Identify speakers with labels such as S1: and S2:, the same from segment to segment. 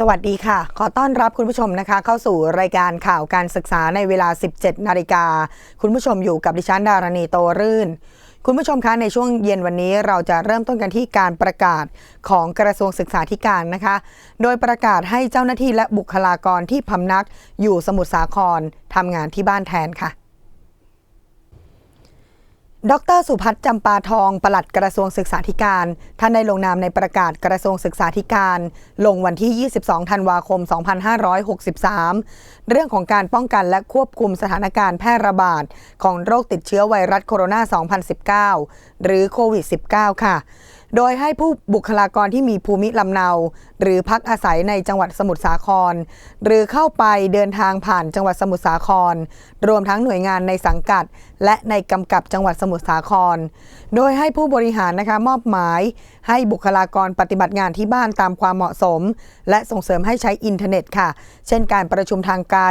S1: สวัสดีค่ะ ขอต้อนรับคุณผู้ชมนะคะ เข้าสู่รายการข่าวการศึกษาในเวลา 17 นาฬิกา คุณผู้ชมอยู่กับดิฉันดารณีโตรื่น คุณผู้ชมคะในช่วงเย็นวันนี้เราจะเริ่มต้นกันที่การประกาศของกระทรวงศึกษาธิการนะคะ โดยประกาศให้เจ้าหน้าที่และบุคลากรที่พำนักอยู่สมุทรสาครทำงานที่บ้านแทนค่ะ ดรสุพัฒน์จำปาทองปลัดกระทรวงศึกษาธิการ ท่านได้ลงนามในประกาศกระทรวงศึกษาธิการ ลงวันที่ 22 ธันวาคม 2563 เรื่องของการป้องกันและควบคุมสถานการณ์แพร่ระบาด ของโรคติดเชื้อไวรัสโคโรนา 2019 หรือโควิด -19 ค่ะ โดยให้ผู้บุคลากรที่มีภูมิลำเนา หรือพักอาศัยในจังหวัดสมุทรสาคร หรือเข้าไปเดินทางผ่านจังหวัดสมุทรสาคร รวมทั้งหน่วยงานในสังกัด และในกำกับจังหวัดสมุทรสาคร โดยให้ผู้บริหารนะคะมอบหมาย ให้บุคลากรปฏิบัติงานที่บ้านตามความเหมาะสม และส่งเสริมให้ใช้อินเทอร์เน็ตค่ะ เช่นการประชุมทางไกล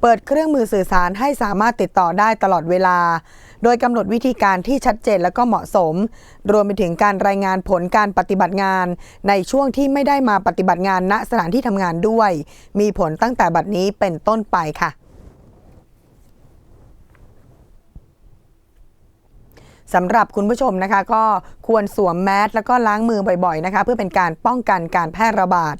S1: เปิดเครื่องมือสื่อสารให้สามารถติดต่อได้ตลอดเวลา โดยกำหนดวิธีการที่ชัดเจนและก็เหมาะสม รวมไปถึงการรายงานผลการปฏิบัติงาน ในช่วงที่ไม่ได้มาปฏิบัติงานณสถานที่ทำงานด้วย มีผลตั้งแต่บัดนี้เป็นต้นไปค่ะสำหรับคุณผู้ชมนะคะก็ควรสวมแมสแล้วก็ล้างมือบ่อยๆนะคะ เพื่อเป็นการป้องกันการแพร่ระบาด